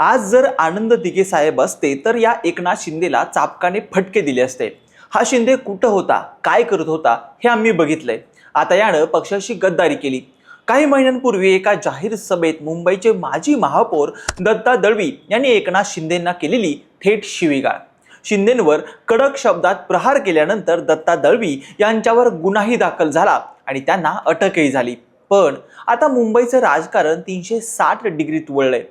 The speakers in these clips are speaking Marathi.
आज जर आनंद दिघे साहेब असते तर या एकनाथ शिंदेला चापकाने फटके दिले असते. हा शिंदे कुठं होता? काय करत होता? हे आम्ही बघितलंय. आता यानं पक्षाशी गद्दारी केली. काही महिन्यांपूर्वी एका जाहीर सभेत मुंबईचे माजी महापौर दत्ता दळवी यांनी एकनाथ शिंदेंना केलेली थेट शिवीगाळ. शिंदेंवर कडक शब्दात प्रहार केल्यानंतर दत्ता दळवी यांच्यावर गुन्हाही दाखल झाला आणि त्यांना अटकही झाली. पण आता मुंबईचं राजकारण तीनशे साठ डिग्रीत वळलंय.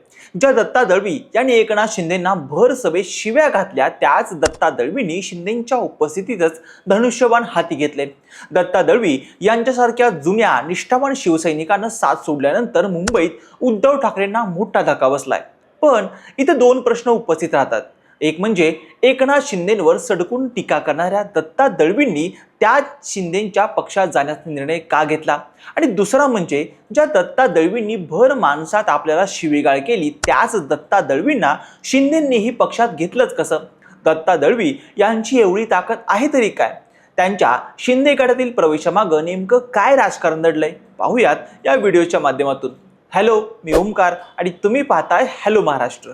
ज्या दत्ता दळवी यांनी एकनाथ शिंदेंना भर सभेत शिव्या घातल्या त्याच दत्ता दळवींनी शिंदेंच्या उपस्थितीतच धनुष्यबाण हाती घेतले. दत्ता दळवी यांच्यासारख्या जुन्या निष्ठावान शिवसैनिकांना साथ सोडल्यानंतर मुंबईत उद्धव ठाकरेंना मोठा धक्का बसलाय. पण इथे दोन प्रश्न उपस्थित राहतात. एक म्हणजे एकनाथ शिंदेंवर सडकून टीका करणाऱ्या दत्ता दळवींनी त्या शिंदेंच्या पक्षात जाण्याचा निर्णय का घेतला? आणि दुसरा म्हणजे ज्या दत्ता दळवींनी भर माणसात आपल्याला शिवीगाळ केली त्याच दत्ता दळवींना शिंदेंनीही पक्षात घेतलंच कसं? दत्ता दळवी यांची एवढी ताकद आहे तरी काय? त्यांच्या शिंदे गटातील प्रवेशामागं नेमकं काय राजकारण दडलंय? पाहूयात या व्हिडिओच्या माध्यमातून. हॅलो मी ओमकार आणि तुम्ही पाहताय हॅलो महाराष्ट्र.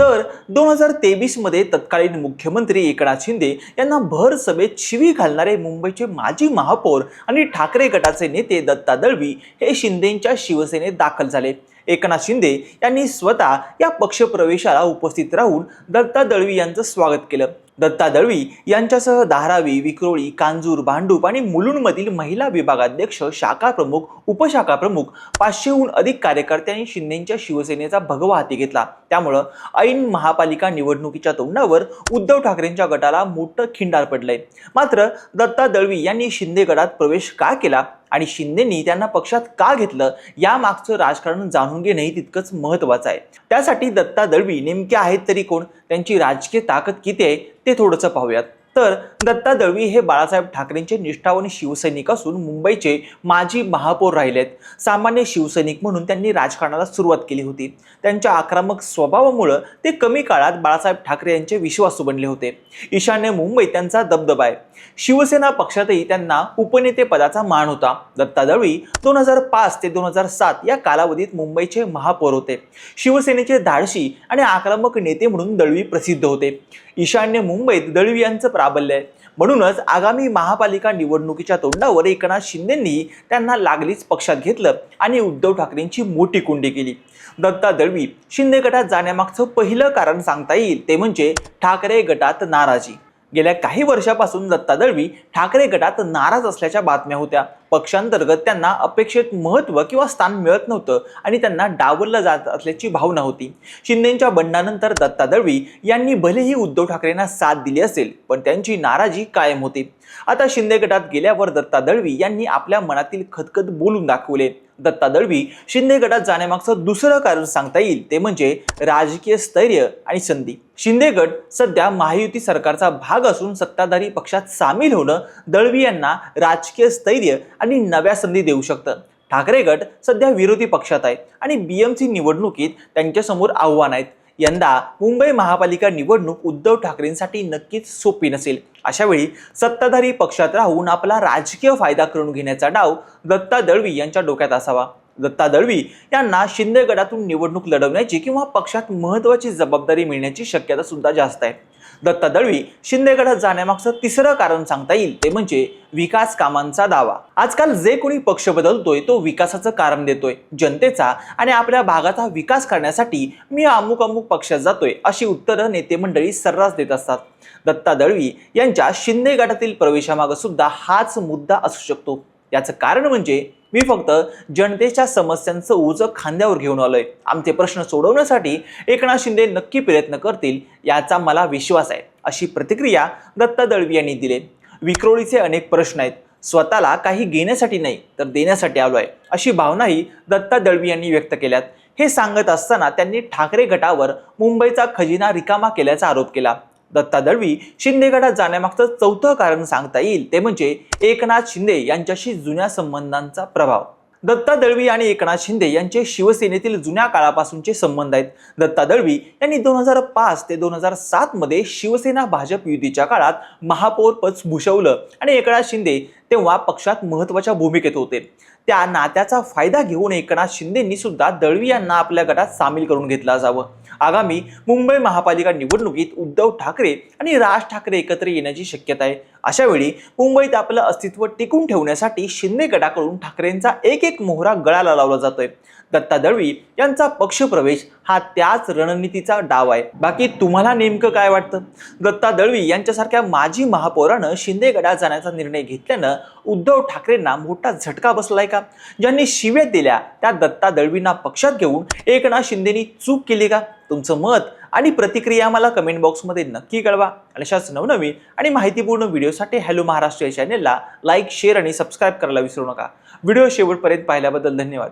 तर दोन हजार तेवीसमध्ये तत्कालीन मुख्यमंत्री एकनाथ शिंदे यांना भर सभेत शिवी घालणारे मुंबईचे माजी महापौर आणि ठाकरे गटाचे नेते दत्ता दळवी हे शिंदेंच्या शिवसेनेत दाखल झाले. एकनाथ शिंदे यांनी स्वतः या पक्षप्रवेशाला उपस्थित राहून दत्ता दळवी यांचं स्वागत केलं. दत्ता दळवी यांच्यासह धारावी विक्रोळी कांजूर भांडूप आणि मुलुंडमधील महिला विभागाध्यक्ष शाखा प्रमुख उपशाखा प्रमुख पाचशेहून अधिक कार्यकर्त्यांनी शिंदेच्या शिवसेनेचा भगवा हाती घेतला. त्यामुळं ऐन महापालिका निवडणुकीच्या तोंडावर उद्धव ठाकरेंच्या गटाला मोठं खिंडार पडलंय. मात्र दत्ता दळवी यांनी शिंदे गटात प्रवेश का केला? आणि शिंदेनी त्यांना पक्षात का घेतलं या मागचं राजकारण जाणून घेणंही तितकंच महत्वाचं आहे. त्यासाठी दत्ता दळवी नेमके आहेत तरी कोण? त्यांची राजकीय ताकद किती आहे? ते थोडंसं पाहूयात. तर दत्ता दळवी हे बाळासाहेब ठाकरेंचे निष्ठावान शिवसैनिक असून मुंबईचे माजी महापौर राहिलेत. सामान्य शिवसैनिक म्हणून त्यांनी राजकारणाला सुरुवात केली होती. त्यांच्या आक्रमक स्वभावामुळं ते कमी काळात बाळासाहेब ठाकरे यांचे विश्वासू बनले होते. ईशान्य मुंबईत त्यांचा दबदबा आहे. शिवसेना पक्षातही त्यांना उपनेते पदाचा मान होता. दत्ता दळवी दोन हजार पाच ते दोन हजार सात या कालावधीत मुंबईचे महापौर होते. शिवसेनेचे धाडशी आणि आक्रमक नेते म्हणून दळवी प्रसिद्ध होते. ईशान्य मुंबईत दळवी यांचं प्राबल्य आहे. म्हणूनच आगामी महापालिका निवडणुकीच्या तोंडावर एकनाथ शिंदेंनी त्यांना लागलीच पक्षात घेतलं आणि उद्धव ठाकरेंची मोठी कुंडी केली. दत्ता दळवी शिंदे गटात जाण्यामागचं पहिलं कारण सांगता येईल ते म्हणजे ठाकरे गटात नाराजी. गेल्या काही वर्षापासून दत्ता दळवी ठाकरे गटात नाराज असल्याच्या बातम्या होत्या. पक्षांतर्गत त्यांना अपेक्षित महत्त्व किंवा स्थान मिळत नव्हतं आणि त्यांना डावललं जात असल्याची भावना होती. शिंदेच्या बंडानंतर दत्ता दळवी यांनी भलेही उद्धव ठाकरेंना साथ दिली असेल पण त्यांची नाराजी कायम होती. आता शिंदे गटात गेल्यावर दत्ता दळवी यांनी आपल्या मनातील खतखत बोलून दाखवले. दत्ता दळवी शिंदे गटात जाण्यामागचं दुसरं कारण सांगता येईल ते म्हणजे राजकीय स्थैर्य आणि संधी. शिंदे गट सध्या महायुती सरकारचा भाग असून सत्ताधारी पक्षात सामील होणं दळवी यांना राजकीय स्थैर्य आणि नव्या संधी देऊ शकतं ठाकरे गट सध्या विरोधी पक्षात आहे आणि बी एम सी निवडणुकीत त्यांच्यासमोर आव्हान आहेत. यंदा मुंबई महापालिका निवडणूक उद्धव ठाकरेंसाठी नक्कीच सोपी नसेल. अशा वेळी सत्ताधारी पक्षात राहून आपला राजकीय फायदा करून घेण्याचा डाव दत्ता दळवी यांच्या डोक्यात असावा. दत्ता दळवी यांना शिंदे गटातून निवडणूक लढवण्याची किंवा पक्षात महत्वाची जबाबदारी मिळण्याची शक्यता सुद्धा जास्त आहे. दत्ता दळवी शिंदे जाण्यामागचं तिसरं कारण सांगता येईल. ते म्हणजे विकास कामांचा दावा. आजकाल जे कोणी पक्ष बदलतोय तो विकासाचं कारण देतोय जनतेचा आणि आपल्या भागाचा विकास करण्यासाठी मी अमुक अमुक पक्षात जातोय अशी उत्तरं नेते मंडळी सर्रास देत असतात. दत्ता दळवी यांच्या शिंदे गटातील प्रवेशामागं सुद्धा हाच मुद्दा असू शकतो. याचं कारण म्हणजे मी फक्त जनतेच्या समस्यांचं ओझं खांद्यावर घेऊन आलोय. आमचे प्रश्न सोडवण्यासाठी एकनाथ शिंदे नक्की प्रयत्न करतील याचा मला विश्वास आहे अशी प्रतिक्रिया दत्ता दळवी यांनी दिली. विक्रोळीचे अनेक प्रश्न आहेत. स्वतःला काही घेण्यासाठी नाही तर देण्यासाठी आलो आहे अशी भावनाही दत्ता दळवी यांनी व्यक्त केल्यात. हे सांगत असताना त्यांनी ठाकरे गटावर मुंबईचा खजिना रिकामा केल्याचा आरोप केला. दत्ता दळवी शिंदे गटात जाण्यामागचं चौथं कारण सांगता येईल. ते म्हणजे एकनाथ शिंदे यांच्याशी जुन्या संबंधांचा प्रभाव. दत्ता दळवी आणि एकनाथ शिंदे यांचे शिवसेनेतील जुन्या काळापासूनचे संबंध आहेत. दत्ता दळवी यांनी दोन हजार पाच ते दोन हजार सात मध्ये शिवसेना भाजप युतीच्या काळात महापौर पद भूषवलं आणि एकनाथ शिंदे तेव्हा पक्षात महत्त्वाच्या भूमिकेत होते. त्या नात्याचा फायदा घेऊन एकनाथ शिंदेंनी सुद्धा दळवी यांना आपल्या गटात सामील करून घेतलं असावं आगामी मुंबई महापालिका निवडणुकीत उद्धव ठाकरे आणि राज ठाकरे एकत्र येण्याची शक्यता आहे. अशा वेळी मुंबईत आपलं अस्तित्व टिकून ठेवण्यासाठी शिंदे गटाकडून ठाकरेंचा एक एक मोहरा गळाला लावला जातोय. दत्ता दळवी यांचा पक्षप्रवेश हा त्याच रणनीतीचा डाव आहे. बाकी तुम्हाला नेमकं काय वाटतं? दत्ता दळवी यांच्यासारख्या माजी महापौरानं शिंदे गडा जाण्याचा निर्णय घेतल्यानं उद्धव ठाकरेंना मोठा झटका बसलाय का? ज्यांनी शिव्या दिल्या त्या दत्ता दळवींना पक्षात घेऊन एकनाथ शिंदेनी चूक केली का? तुमचं मत आणि प्रतिक्रिया मला कमेंट बॉक्समध्ये नक्की कळवा. आणि अशाच नवनवीन आणि माहितीपूर्ण व्हिडिओसाठी हॅलो महाराष्ट्र या चॅनेलला लाईक शेअर आणि सबस्क्राईब करायला विसरू नका. व्हिडिओ शेवटपर्यंत पाहिल्याबद्दल धन्यवाद.